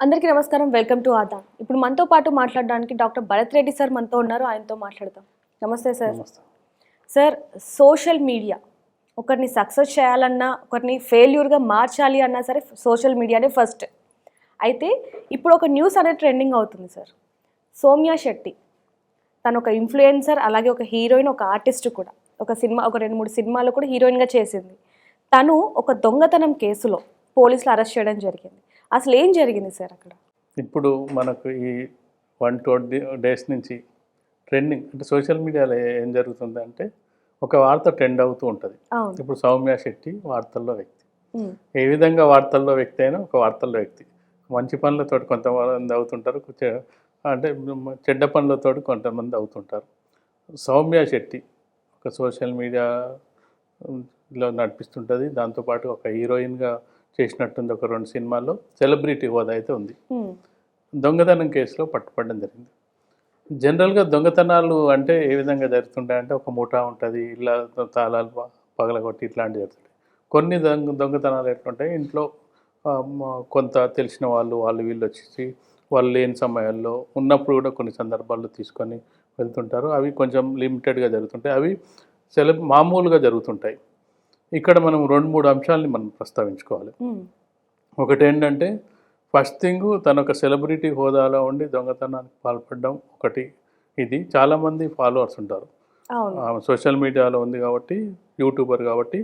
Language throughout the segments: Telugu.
అందరికీ నమస్కారం. వెల్కమ్ టు ఆదాన్ ఇప్పుడు మనతో పాటు మాట్లాడడానికి డాక్టర్ భరత్ రెడ్డి సార్ మనతో ఉన్నారు. ఆయనతో మాట్లాడదాం. నమస్తే సార్. Sir social media. ఒకరిని సక్సెస్ చేయాలన్నా ఒకరిని ఫెయిల్యూర్గా మార్చాలి అన్నా సరే సోషల్ మీడియానే ఫస్ట్. అయితే ఇప్పుడు ఒక న్యూస్ అనేది ట్రెండింగ్ అవుతుంది సార్. సౌమ్య శెట్టి. తను ఒక ఇన్ఫ్లుయెన్సర్ అలాగే ఒక హీరోయిన్ ఒక ఆర్టిస్ట్ కూడా. ఒక సినిమా ఒక రెండు మూడు సినిమాలు కూడా హీరోయిన్గా చేసింది. తను ఒక దొంగతనం కేసులో పోలీసులు అరెస్ట్ చేయడం జరిగింది. అసలు ఏం జరిగింది సార్ అక్కడ? ఇప్పుడు మనకు ఈ వన్ టూ డేస్ నుంచి ట్రెండింగ్ అంటే సోషల్ మీడియాలో ఏం జరుగుతుంది అంటే ఒక వార్త ట్రెండ్ అవుతూ ఉంటుంది. ఇప్పుడు సౌమ్య శెట్టి వార్తల్లో వ్యక్తి. ఏ విధంగా వార్తల్లో వ్యక్తి అయినా ఒక వార్తల్లో వ్యక్తి. మంచి పనులతో కొంతమంది అవుతుంటారు అంటే చెడ్డ పనులతో కొంతమంది అవుతుంటారు. సౌమ్య శెట్టి ఒక సోషల్ మీడియాలో నడిపిస్తుంటుంది. దాంతోపాటు ఒక హీరోయిన్గా చేసినట్టుంది ఒక రెండు సినిమాల్లో. సెలబ్రిటీ హోదా అయితే ఉంది. దొంగతనం కేసులో పట్టుపడడం జరిగింది. జనరల్గా దొంగతనాలు అంటే ఏ విధంగా జరుగుతుంటాయంటే ఒక ముఠా ఉంటుంది ఇళ్ళ తాళాలు పగలగొట్టి ఇట్లాంటివి జరుగుతుంటాయి. కొన్ని దొంగ దొంగతనాలు ఎట్లుంటాయి? ఇంట్లో కొంత తెలిసిన వాళ్ళు వాళ్ళు వీళ్ళు వచ్చేసి వాళ్ళు లేని సమయాల్లో ఉన్నప్పుడు కూడా కొన్ని సందర్భాల్లో తీసుకొని వెళ్తుంటారు. అవి కొంచెం లిమిటెడ్గా జరుగుతుంటాయి. అవి సెల మామూలుగా జరుగుతుంటాయి. ఇక్కడ మనం రెండు మూడు అంశాలని మనం ప్రస్తావించుకోవాలి. ఉమ్, ఒకటి ఏంటంటే ఫస్ట్ థింగ్ తను ఒక సెలబ్రిటీ హోదాలో ఉండి దొంగతనానికి పాల్పడడం ఒకటి. ఇది చాలామంది ఫాలోవర్స్ ఉంటారు. సోషల్ మీడియాలో ఉంది కాబట్టి యూట్యూబర్ కాబట్టి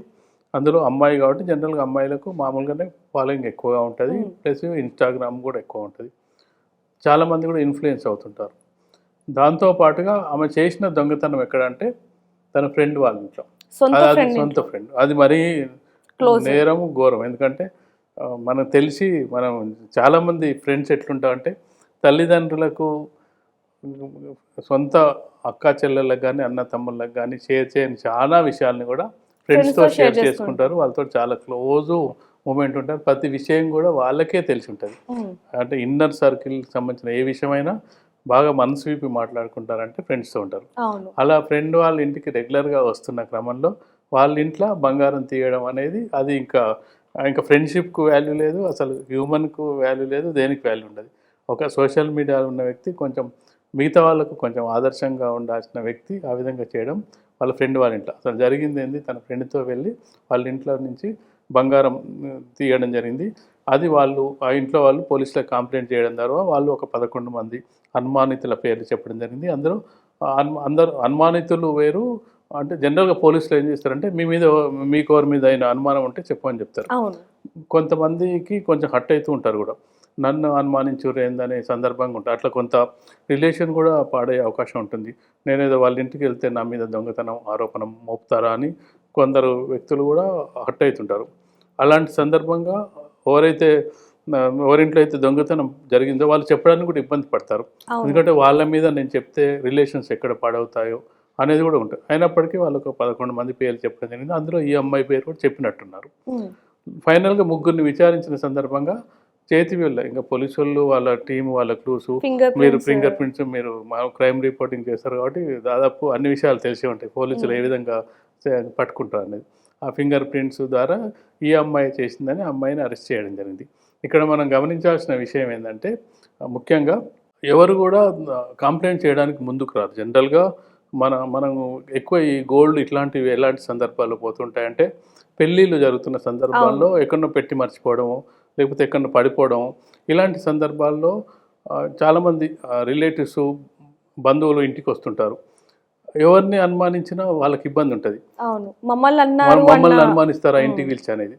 అందులో అమ్మాయి కాబట్టి జనరల్గా అమ్మాయిలకు మామూలుగానే ఫాలోయింగ్ ఎక్కువగా ఉంటుంది. ప్లస్ ఇన్స్టాగ్రామ్ కూడా ఎక్కువ ఉంటుంది. చాలామంది కూడా ఇన్ఫ్లుయెన్స్ అవుతుంటారు. దాంతో పాటుగా ఆమె చేసిన దొంగతనం ఎక్కడంటే తన ఫ్రెండ్ వాళ్ళ ఇంట్లో. సొంత ఫ్రెండ్ సొంత ఫ్రెండ్ అది మరీ. నేరము ఘోరం. ఎందుకంటే మనకు తెలిసి మనం చాలామంది ఫ్రెండ్స్ ఎట్లుంటామంటే తల్లిదండ్రులకు సొంత అక్క చెల్లెళ్ళకి కానీ అన్న తమ్ముళ్ళకి కానీ షేర్ చేయని చాలా విషయాల్ని కూడా ఫ్రెండ్స్తో షేర్ చేసుకుంటారు. వాళ్ళతో చాలా క్లోజ్ మూమెంట్ ఉంటారు ప్రతి విషయం కూడా వాళ్ళకే తెలిసి ఉంటుంది. అంటే ఇన్నర్ సర్కిల్కి సంబంధించిన ఏ విషయమైనా బాగా మనసు విప్పి మాట్లాడుకుంటారంటే ఫ్రెండ్స్తో ఉంటారు. అలా ఫ్రెండ్ వాళ్ళ ఇంటికి రెగ్యులర్గా వస్తున్న క్రమంలో వాళ్ళ ఇంట్లో బంగారం తీయడం అనేది అది ఇంకా ఇంకా ఫ్రెండ్షిప్కు వాల్యూ లేదు అసలు హ్యూమన్కు వాల్యూ లేదు దేనికి వాల్యూ ఉండదు. ఒక సోషల్ మీడియాలో ఉన్న వ్యక్తి కొంచెం మిగతా వాళ్ళకు కొంచెం ఆదర్శంగా ఉండాల్సిన వ్యక్తి ఆ విధంగా చేయడం వాళ్ళ ఫ్రెండ్ వాళ్ళ ఇంట్లో. అసలు జరిగింది ఏంది? తన ఫ్రెండ్తో వెళ్ళి వాళ్ళ ఇంట్లో నుంచి బంగారం తీయడం జరిగింది. అది వాళ్ళు ఆ ఇంట్లో వాళ్ళు పోలీసులకు కంప్లైంట్ చేయడం ద్వారా వాళ్ళు ఒక పదకొండు మంది అనుమానితుల పేర్లు చెప్పడం జరిగింది. అందరూ అన్- అందరూ అనుమానితులు వేరు. అంటే జనరల్గా పోలీసులు ఏం చేస్తారంటే మీ మీద మీకు ఎవరి మీద అయిన అనుమానం ఉంటే చెప్పమని చెప్తారు. కొంతమందికి కొంచెం హట్ అవుతూ ఉంటారు కూడా. నన్ను అనుమానించురు ఏందనే సందర్భంగా ఉంటుంది అట్లా కొంత రిలేషన్ కూడా పాడే అవకాశం ఉంటుంది. నేనేదో వాళ్ళ ఇంటికి వెళ్తే నా మీద దొంగతనం ఆరోపణ మోపుతారా అని కొందరు వ్యక్తులు కూడా హట్ అవుతుంటారు అలాంటి సందర్భంగా ఎవరైతే ఎవరింట్లో అయితే దొంగతనం జరిగిందో వాళ్ళు చెప్పడానికి కూడా ఇబ్బంది పడతారు. ఎందుకంటే వాళ్ళ మీద నేను చెప్తే రిలేషన్స్ ఎక్కడ పాడవుతాయో అనేది కూడా ఉంటుంది. అయినప్పటికీ వాళ్ళకు పదకొండు మంది పేర్లు చెప్పడం జరిగింది. అందులో ఈ అమ్మాయి పేరు కూడా చెప్పినట్టున్నారు. ఫైనల్గా ముగ్గురిని విచారించిన సందర్భంగా చేతి వేళ్ళ ఇంకా పోలీసు వాళ్ళు వాళ్ళ టీం వాళ్ళ క్లూస్ మీరు ఫింగర్ ప్రింట్స్ మీరు మా క్రైమ్ రిపోర్టింగ్ చేస్తారు కాబట్టి దాదాపు అన్ని విషయాలు తెలిసి ఉంటాయి. పోలీసులు ఏ విధంగా పట్టుకుంటారు అనేది. ఆ ఫింగర్ ప్రింట్స్ ద్వారా ఈ అమ్మాయి చేసిందని అమ్మాయిని అరెస్ట్ చేయడం జరిగింది. ఇక్కడ మనం గమనించాల్సిన విషయం ఏంటంటే ముఖ్యంగా ఎవరు కూడా కంప్లైంట్ చేయడానికి ముందుకు రారు. జనరల్గా మన మనం ఎక్కువ ఈ గోల్డ్ ఇట్లాంటివి ఎలాంటి సందర్భాల్లో పోతుంటాయంటే పెళ్ళిళ్ళు జరుగుతున్న సందర్భాల్లో ఎక్కడో పెట్టి మర్చిపోవడము లేకపోతే ఎక్కడో పడిపోవడం ఇలాంటి సందర్భాల్లో చాలామంది రిలేటివ్స్ బంధువులు ఇంటికి వస్తుంటారు. ఎవరిని అనుమానించినా వాళ్ళకి ఇబ్బంది ఉంటుంది. అవును. మమ్మల్ని అన్నారు మమ్మల్ని అనుమానిస్తారా. ఇంటికి పిలిచి అనేది.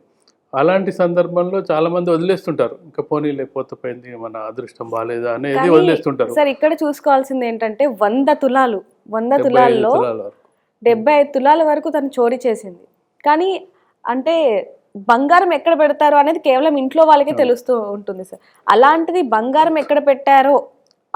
అలాంటి సందర్భంలో చాలా మంది వదిలేస్తుంటారు. ఇంకా పోనీ లేకపోతే పోయింది మన అదృష్టం బాగాలేదా అనేది వదిలేస్తుంటారు. సార్ ఇక్కడ చూసుకోవాల్సింది ఏంటంటే వంద తులాలు. వంద తులాల్లో. డెబ్బై ఐదు తులాల వరకు తను చోరీ చేసింది. కానీ అంటే బంగారం ఎక్కడ పెడతారో అనేది కేవలం ఇంట్లో వాళ్ళకే తెలుస్తూ ఉంటుంది సార్. అలాంటిది బంగారం ఎక్కడ పెట్టారో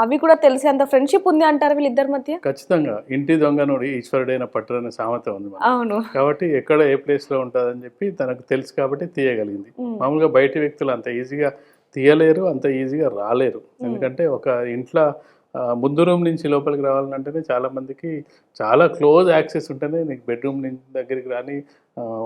అవి కూడా తెలిసేంత ఫ్రెండ్షిప్ ఉంది అంటారు వీళ్ళిద్దరి మధ్య? ఖచ్చితంగా. ఇంటి దొంగనుడు ఈశ్వరుడైన పట్టరనే సామెత ఉంది. అవును. కాబట్టి ఎక్కడ ఏ ప్లేస్లో ఉంటుందని చెప్పి తనకు తెలుసు కాబట్టి తీయగలిగింది. మామూలుగా బయటి వ్యక్తులు అంత ఈజీగా తీయలేరు అంత ఈజీగా రాలేరు. ఎందుకంటే ఒక ఇంట్లో ముందు రూమ్ నుంచి లోపలికి రావాలంటేనే చాలా మందికి చాలా క్లోజ్ యాక్సెస్ ఉంటేనే నీకు బెడ్రూమ్ దగ్గరికి రాని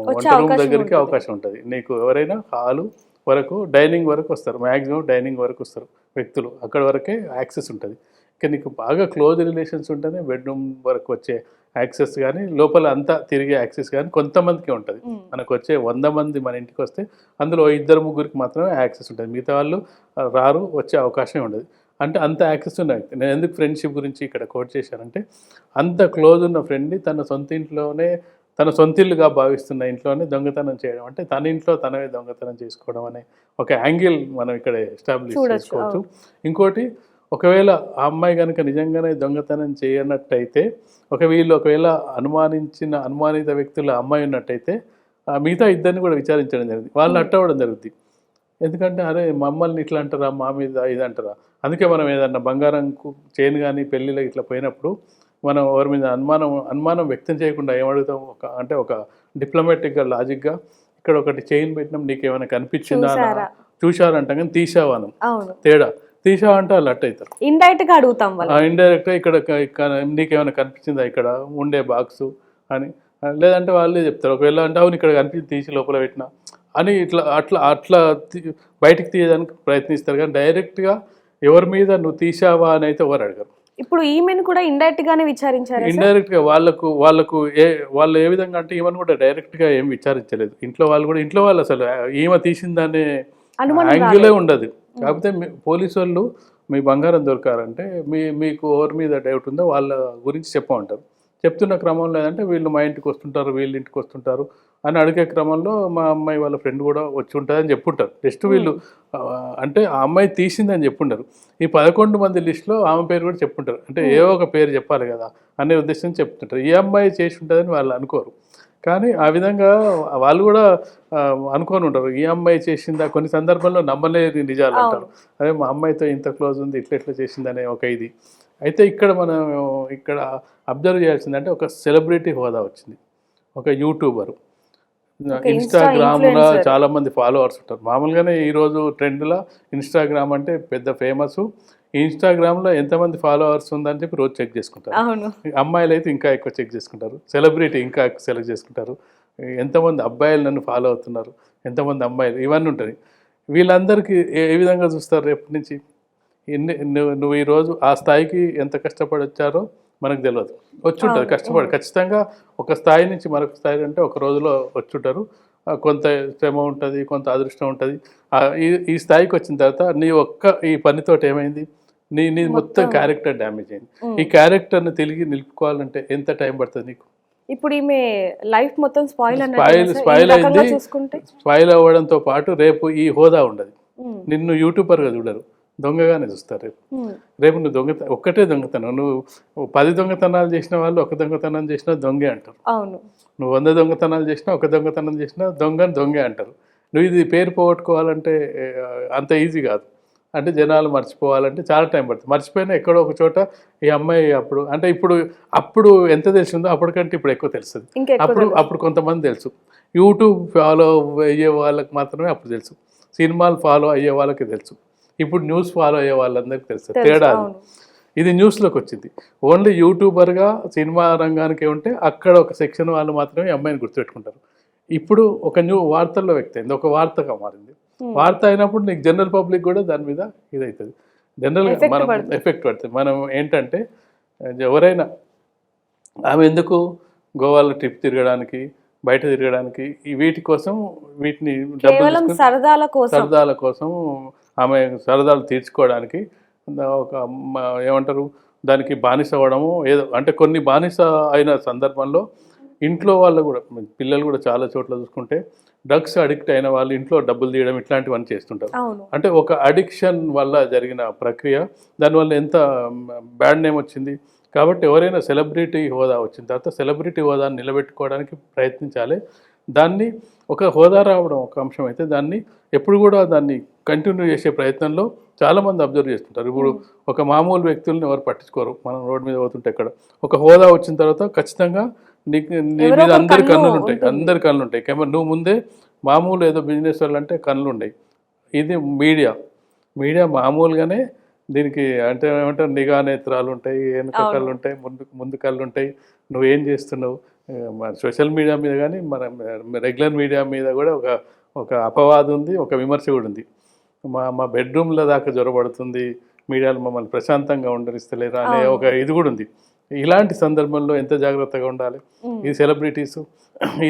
వంట రూమ్ దగ్గరికి. అవకాశం ఉంటుంది. నీకు ఎవరైనా హాలు వరకు డైనింగ్ వరకు వస్తారు. మ్యాక్సిమం డైనింగ్ వరకు వస్తారు వ్యక్తులు. అక్కడ వరకే యాక్సెస్ ఉంటుంది. ఇంకా నీకు బాగా క్లోజ్ రిలేషన్స్ ఉంటేనే బెడ్రూమ్ వరకు వచ్చే యాక్సెస్ కానీ లోపల అంతా తిరిగే యాక్సెస్ కానీ కొంతమందికి ఉంటుంది. మనకు వచ్చే వంద మంది మన ఇంటికి వస్తే అందులో ఇద్దరు ముగ్గురికి మాత్రమే యాక్సెస్ ఉంటుంది. మిగతా వాళ్ళు రారు వచ్చే అవకాశం ఉండదు. అంటే అంత యాక్సెస్ ఉన్న వ్యక్తి. నేను ఎందుకు ఫ్రెండ్షిప్ గురించి ఇక్కడ కోట్ చేశానంటే అంత క్లోజ్ ఉన్న ఫ్రెండ్ని తన సొంత ఇంట్లోనే తన సొంత ఇల్లుగా భావిస్తున్న ఇంట్లోనే దొంగతనం చేయడం అంటే తన ఇంట్లో తనవే దొంగతనం చేసుకోవడం అనే ఒక యాంగిల్ మనం ఇక్కడ ఎస్టాబ్లిష్ చేసుకోవచ్చు. ఇంకోటి ఒకవేళ ఆ అమ్మాయి కనుక నిజంగానే దొంగతనం చేయనట్టయితే ఒక వీళ్ళు ఒకవేళ అనుమానించిన అనుమానిత వ్యక్తుల అమ్మాయి ఉన్నట్టయితే ఆ మిగతా ఇద్దరిని కూడా విచారించడం జరిగింది. వాళ్ళు అట్టవడం జరుగుతుంది ఎందుకంటే అరే మమ్మల్ని ఇట్లా అంటారా మా మీద ఇది అంటారా అందుకే మనం ఏదన్నా బంగారం చైన్ కానీ పెళ్ళిలో ఇట్లా పోయినప్పుడు మనం ఎవరి మీద అనుమానం అనుమానం వ్యక్తం చేయకుండా ఏమడుగుతాం ఒక అంటే ఒక డిప్లొమాటిక్గా లాజిక్గా ఇక్కడ ఒకటి చైన్ పెట్టినాం నీకు ఏమైనా కనిపించిందా? చూశారంట కానీ తీసావా అని అవును. తేడా? తీసావా అంటే వాళ్ళు అట్ట అవుతారు. ఇండైరెక్ట్గా అడుగుతాం వాళ్ళు ఇండైరెక్ట్గా ఇక్కడ క- ఇక్కడ నీకేమైనా కనిపించిందా ఇక్కడ? ఉండే బాక్స్ అని. లేదంటే వాళ్ళే చెప్తారు. ఒకవేళ అంటే అవును ఇక్కడ కనిపించి తీసి లోపల పెట్టిన అని ఇట్లా అట్లా అట్లా బయటికి తీయడానికి ప్రయత్నిస్తారు. కానీ డైరెక్ట్గా ఎవరి మీద నువ్వు తీసావా అని అయితే ఎవరు అడగరు. ఇప్పుడు ఈమెను కూడా ఇండైరెక్ట్ గానే విచారించారు ఇండైరెక్ట్గా వాళ్ళకు వాళ్ళకు ఏ వాళ్ళు ఏ విధంగా అంటే ఈమెను కూడా డైరెక్ట్గా ఏం విచారించలేదు. ఇంట్లో వాళ్ళు కూడా ఇంట్లో వాళ్ళు అసలు ఈమె తీసిందనే యాంగిలే ఉండదు. కాకపోతే పోలీసు వాళ్ళు మీ బంగారం దొరకారంటే మీ మీకు ఎవరి మీద డౌట్ ఉందో వాళ్ళ గురించి చెప్పమంటారు. చెప్తున్న క్రమంలో ఏంటంటే వీళ్ళు మా ఇంటికి వస్తుంటారు వీళ్ళ ఇంటికి వస్తుంటారు అని అడిగే క్రమంలో మా అమ్మాయి వాళ్ళ ఫ్రెండ్ కూడా వచ్చి ఉంటుందని చెప్పుంటారు. జస్ట్ వీళ్ళు అంటే ఆ అమ్మాయి తీసిందని చెప్పుంటారు. ఈ పదకొండు మంది లిస్టులో ఆమె పేరు కూడా చెప్పుంటారు. అంటే ఏ ఒక పేరు చెప్పాలి కదా అనే ఉద్దేశం చెప్తుంటారు. ఈ అమ్మాయి చేసి ఉంటుందని వాళ్ళు అనుకోరు. కానీ ఆ విధంగా వాళ్ళు కూడా అనుకొని ఉంటారు. ఈ అమ్మాయి చేసిందా కొన్ని సందర్భాల్లో నమ్మలేని నిజాలు అంటారు. అదే మా అమ్మాయితో ఇంత క్లోజ్ ఉంది ఇట్లా ఇట్లా చేసిందనే ఒక ఇది. అయితే ఇక్కడ మనం ఇక్కడ అబ్జర్వ్ చేయాల్సిందంటే ఒక సెలబ్రిటీ హోదా వచ్చింది. ఒక యూట్యూబర్. ఇన్స్టాగ్రామ్లో influencer. చాలా మంది ఫాలోవర్స్ ఉంటారు. మామూలుగానే ఈరోజు ట్రెండ్లో ఇన్స్టాగ్రామ్ అంటే పెద్ద ఫేమస్. ఇన్స్టాగ్రామ్లో ఎంతమంది ఫాలోవర్స్ ఉందని చెప్పి రోజు చెక్ చేసుకుంటారు. అమ్మాయిలు అయితే ఇంకా ఎక్కువ చెక్ చేసుకుంటారు. సెలబ్రిటీ ఇంకా ఎక్కువ సెలెక్ట్ చేసుకుంటారు. ఎంతమంది అబ్బాయిలు నన్ను ఫాలో అవుతున్నారు. ఎంతమంది అమ్మాయిలు ఇవన్నీ ఉంటుంది వీళ్ళందరికీ ఏ ఏ విధంగా చూస్తారు రేపటి నుంచి? ఎన్ని నువ్వు ఈరోజు ఆ స్థాయికి ఎంత కష్టపడి వచ్చారో మనకు తెలియదు వచ్చి ఉంటుంది కష్టపడి. ఖచ్చితంగా ఒక స్థాయి నుంచి మరొక స్థాయి అంటే ఒక రోజులో వచ్చుంటారు. కొంత శ్రమ ఉంటుంది కొంత అదృష్టం ఉంటుంది. ఈ స్థాయికి వచ్చిన తర్వాత నీ ఒక్క ఈ పనితోటి ఏమైంది? నీ నీ మొత్తం. క్యారెక్టర్ డ్యామేజ్ అయింది. ఈ క్యారెక్టర్ని తిరిగి నిలుపుకోవాలంటే ఎంత టైం పడుతుంది నీకు? ఇప్పుడు ఈమె లైఫ్ మొత్తం స్పాయిల్ స్పాయిల్ స్పాయిల్ అయింది. స్పాయిల్ అవ్వడంతో పాటు రేపు ఈ హోదా ఉండదు. నిన్ను యూట్యూబర్గా చూడరు. దొంగగానే చూస్తారు రేపు. రేపు నువ్వు దొంగత ఒక్కటే దొంగతనం. నువ్వు పది దొంగతనాలు చేసిన వాళ్ళు ఒక దొంగతనం చేసినా దొంగే అంటారు. అవును. నువ్వు వంద దొంగతనాలు చేసినా ఒక దొంగతనం చేసినా దొంగ దొంగే అంటారు. నువ్వు ఇది పేరు పోగొట్టుకోవాలంటే అంత ఈజీ కాదు. అంటే జనాలు మర్చిపోవాలంటే చాలా టైం పడుతుంది. మర్చిపోయినా ఎక్కడో ఒక చోట ఈ అమ్మాయి అప్పుడు అంటే ఇప్పుడు అప్పుడు ఎంత తెలిసిందో అప్పటికంటే ఇప్పుడు ఎక్కువ తెలుస్తుంది. అప్పుడు అప్పుడు కొంతమంది తెలుసు. యూట్యూబ్ ఫాలో అయ్యే వాళ్ళకి మాత్రమే అప్పుడు తెలుసు. సినిమాలు ఫాలో అయ్యే వాళ్ళకి తెలుసు. ఇప్పుడు న్యూస్ ఫాలో అయ్యే వాళ్ళందరికీ తెలుసు. తేడా. ఇది న్యూస్లోకి వచ్చింది. ఓన్లీ యూట్యూబర్గా సినిమా రంగానికి ఉంటే అక్కడ ఒక సెక్షన్ వాళ్ళు మాత్రమే అమ్మాయిని గుర్తుపెట్టుకుంటారు. ఇప్పుడు ఒక న్యూ వార్తల్లో వ్యక్తి అయింది. ఒక వార్తగా మారింది. వార్త అయినప్పుడు నీకు జనరల్ పబ్లిక్ కూడా దాని మీద ఇదవుతుంది జనరల్గా మనం. ఎఫెక్ట్ పడుతుంది. మనం ఏంటంటే ఎవరైనా ఆమె ఎందుకు గోవాలో ట్రిప్ తిరగడానికి బయట తిరగడానికి వీటి కోసం వీటిని సరదాల కోసం. సరదాల కోసం ఆమె సరదాలు తీర్చుకోవడానికి ఒక ఏమంటారు దానికి బానిస అవ్వడము ఏదో అంటే కొన్ని బానిస అయిన సందర్భంలో ఇంట్లో వాళ్ళు కూడా పిల్లలు కూడా చాలా చోట్ల చూసుకుంటే డ్రగ్స్ అడిక్ట్ అయిన వాళ్ళు ఇంట్లో డబ్బులు తీయడం ఇట్లాంటివన్నీ చేస్తుంటారు. అంటే ఒక అడిక్షన్ వల్ల జరిగిన ప్రక్రియ దానివల్ల ఎంత బ్యాడ్ నేమ్ వచ్చింది కాబట్టి ఎవరైనా సెలబ్రిటీ హోదా వచ్చిన తర్వాత సెలబ్రిటీ హోదాని నిలబెట్టుకోవడానికి ప్రయత్నించాలి. దాన్ని ఒక హోదా రావడం ఒక అంశం అయితే దాన్ని ఎప్పుడు కూడా దాన్ని కంటిన్యూ చేసే ప్రయత్నంలో చాలామంది అబ్జర్వ్ చేస్తుంటారు. ఇప్పుడు ఒక మామూలు వ్యక్తుల్ని ఎవరు పట్టించుకోరు. మనం రోడ్డు మీద పోతుంటే ఇక్కడ ఒక హోదా వచ్చిన తర్వాత ఖచ్చితంగా నీకు నీ మీద అందరి కన్ను కన్నులు ఉంటాయి. అందరి కన్నులు ఉంటాయి. కెమెరా నువ్వు ముందే మామూలు ఏదో బిజినెస్ వాళ్ళు అంటే కన్నులు ఉన్నాయి. ఇది మీడియా. మీడియా మామూలుగానే దీనికి అంటే ఏమంటారు? నిఘా నేత్రాలు ఉంటాయి వెనుక. కళ్ళు ఉంటాయి ముందు ముందు కళ్ళు ఉంటాయి. నువ్వేం చేస్తున్నావు? మన సోషల్ మీడియా మీద కానీ మన రెగ్యులర్ మీడియా మీద కూడా ఒక ఒక అపవాదం ఉంది ఒక విమర్శ కూడా ఉంది. మా మా బెడ్రూమ్ల దాకా జ్వరపడుతుంది మీడియాలో మమ్మల్ని ప్రశాంతంగా ఉండరిస్తలేరు అనే. ఒక ఇది కూడా ఉంది. ఇలాంటి సందర్భంలో ఎంత జాగ్రత్తగా ఉండాలి. ఇది సెలబ్రిటీస్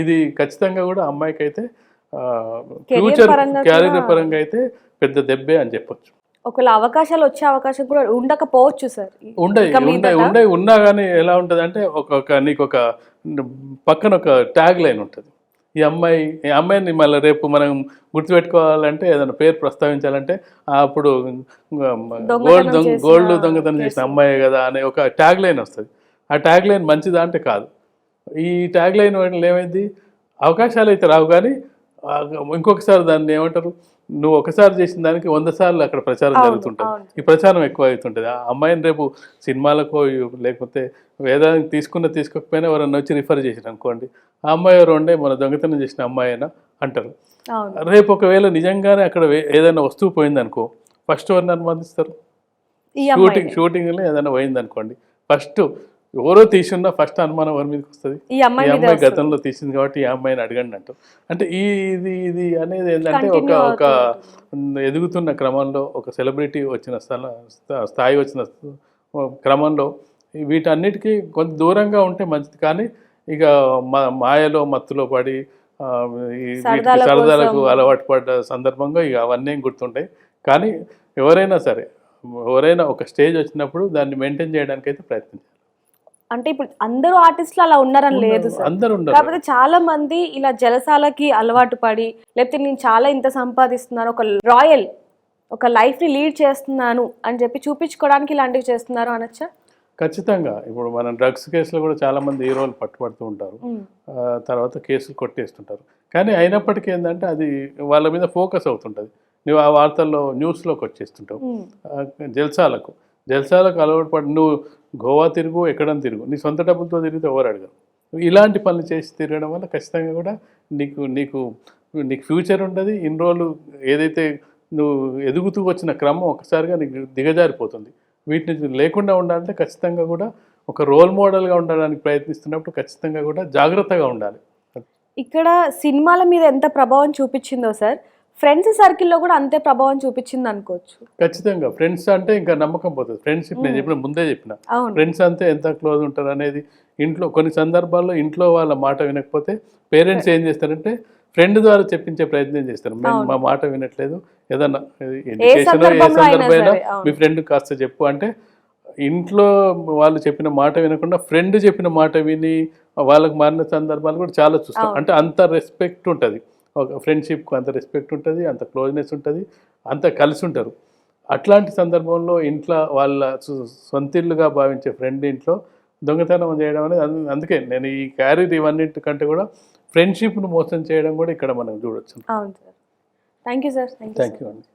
ఇది ఖచ్చితంగా కూడా అమ్మాయికి అయితే ఫ్యూచర్ క్యారియర్ పరంగా అయితే పెద్ద దెబ్బే అని చెప్పొచ్చు. ఒకవేళ అవకాశాలు వచ్చే అవకాశం కూడా ఉండకపోవచ్చు సార్. ఉండయి ఇక ఉండయి ఉన్నా కానీ ఎలా ఉంటుంది అంటే ఒక నీకు ఒక పక్కన ఒక ట్యాగ్ లైన్ ఉంటుంది. ఈ అమ్మాయి ఈ అమ్మాయిని మళ్ళీ రేపు మనం గుర్తుపెట్టుకోవాలంటే ఏదైనా పేరు ప్రస్తావించాలంటే అప్పుడు గోల్డ్ దొంగ గోల్డ్ దొంగతనం చేసిన. అమ్మాయి కదా అనే ఒక ట్యాగ్ లైన్ వస్తుంది. ఆ ట్యాగ్ లైన్ మంచిదా అంటే కాదు. ఈ ట్యాగ్ లైన్ ఏమైంది? అవకాశాలు అయితే రావు కానీ ఇంకొకసారి దాన్ని ఏమంటారు? నువ్వు ఒకసారి చేసిన దానికి వంద సార్లు అక్కడ ప్రచారం జరుగుతుంటుంది. ఈ ప్రచారం ఎక్కువ అవుతుంటుంది ఆ అమ్మాయిని రేపు సినిమాలకు లేకపోతే వేదానికి తీసుకున్న తీసుకోకపోయినా ఎవరన్నా వచ్చి రిఫర్ చేసిన అనుకోండి ఆ అమ్మాయి ఎవరు ఉండే మన దొంగతనం చేసిన అమ్మాయి అయినా అంటారు. రేపు ఒకవేళ నిజంగానే అక్కడ ఏదైనా వస్తువు పోయిందనుకో ఫస్ట్ ఎవరిని అనుమతిస్తారు? షూటింగ్ షూటింగ్లో ఏదైనా పోయింది అనుకోండి ఫస్ట్ ఎవరో తీసున్నా ఫస్ట్ అనుమానం ఎవరి మీదకి వస్తుంది? ఈ అమ్మాయి. గతంలో తీసింది కాబట్టి ఈ అమ్మాయిని అడగండి అంటూ. అంటే ఈ ఇది ఇది అనేది ఏంటంటే ఒక ఒక ఎదుగుతున్న క్రమంలో ఒక సెలబ్రిటీ వచ్చిన స్థల స్థా- స్థాయి వచ్చిన క్రమంలో వీటన్నిటికీ కొంత దూరంగా ఉంటే మంచిది. కానీ ఇక మా మాయలో మత్తులో పడి సరదాలకు. అలవాటు పడ్డ సందర్భంగా ఇక అవన్నీ గుర్తుంటాయి. కానీ ఎవరైనా సరే ఎవరైనా ఒక స్టేజ్ వచ్చినప్పుడు దాన్ని మెయింటైన్ చేయడానికి అయితే ప్రయత్నించాలి. అంటే ఇప్పుడు అందరూ ఆర్టిస్టులు అలా ఉన్నారని లేదు సార్. కాకపోతే చాలా మంది ఇలా జలసాలకి అలవాటు పడి లేకపోతే నేను చాలా ఇంత సంపాదిస్తున్నాను ఒక రాయల్ ఒక లైఫ్ని లీడ్ చేస్తున్నాను అని చెప్పి చూపించుకోవడానికి ఇలాంటివి చేస్తున్నారు అనొచ్చా? ఖచ్చితంగా. ఇప్పుడు మనం డ్రగ్స్ కేసులో కూడా చాలా మంది హీరోలు పట్టుబడుతూ ఉంటారు. తర్వాత కేసులు కొట్టేస్తుంటారు. కానీ అయినప్పటికీ ఏంటంటే అది వాళ్ళ మీద ఫోకస్ అవుతుంటుంది. నువ్వు ఆ వార్తల్లో న్యూస్లోకి వచ్చేస్తుంటావు. జల్సాలకు. జల్సాలకు అలవాటు పడి నువ్వు గోవా తిరుగు ఎక్కడని తిరుగు. నీ సొంత డబ్బులతో తిరిగితే ఎవరు అడగరు. ఇలాంటి పనులు చేసి తిరగడం వల్ల ఖచ్చితంగా కూడా నీకు నీకు నీకు ఫ్యూచర్ ఉండదు. ఇన్ని రోజులు ఏదైతే నువ్వు ఎదుగుతూ వచ్చిన క్రమం ఒకసారిగా నీకు దిగజారిపోతుంది. వీటిని లేకుండా ఉండాలంటే ఖచ్చితంగా కూడా ఒక రోల్ మోడల్గా ఉండడానికి ప్రయత్నిస్తున్నప్పుడు ఖచ్చితంగా కూడా జాగ్రత్తగా ఉండాలి. ఇక్కడ సినిమాల మీద ఎంత ప్రభావం చూపించిందో సార్. ఫ్రెండ్స్ సర్కిల్లో కూడా అంతే ప్రభావం చూపించింది అనుకోవచ్చు. ఖచ్చితంగా. ఫ్రెండ్స్ అంటే ఇంకా నమ్మకం పోతుంది. ఫ్రెండ్షిప్ నేను చెప్పిన ముందే చెప్పిన. ఫ్రెండ్స్ అంతే ఎంత క్లోజ్ ఉంటారు అనేది ఇంట్లో కొన్ని సందర్భాల్లో ఇంట్లో వాళ్ళ మాట వినకపోతే పేరెంట్స్ ఏం చేస్తారంటే ఫ్రెండ్ ద్వారా చెప్పించే ప్రయత్నం చేస్తారు. మేము. మా మాట వినట్లేదు. ఏదన్నా ఎడ్యుకేషన్ ఏ సందర్భమైనా. మీ ఫ్రెండ్ కాస్త చెప్పు. అంటే ఇంట్లో వాళ్ళు చెప్పిన మాట వినకుండా ఫ్రెండ్ చెప్పిన మాట విని వాళ్ళకి మారిన సందర్భాలు కూడా చాలా చూస్తాం. అంటే అంత రెస్పెక్ట్ ఉంటుంది. ఒక ఫ్రెండ్షిప్కు అంత రెస్పెక్ట్ ఉంటుంది అంత క్లోజ్నెస్ ఉంటుంది అంత కలిసి ఉంటారు. అట్లాంటి సందర్భంలో ఇంట్లో వాళ్ళ సొంతిల్లుగా భావించే ఫ్రెండ్ ఇంట్లో దొంగతనం చేయడం అనేది అందు- అందుకే నేను ఈ క్యారీర్ ఇవన్నిటి కంటే కూడా ఫ్రెండ్షిప్ను మోసం చేయడం కూడా ఇక్కడ మనం చూడొచ్చు. అవును sir. Thank you sir thank you అండి.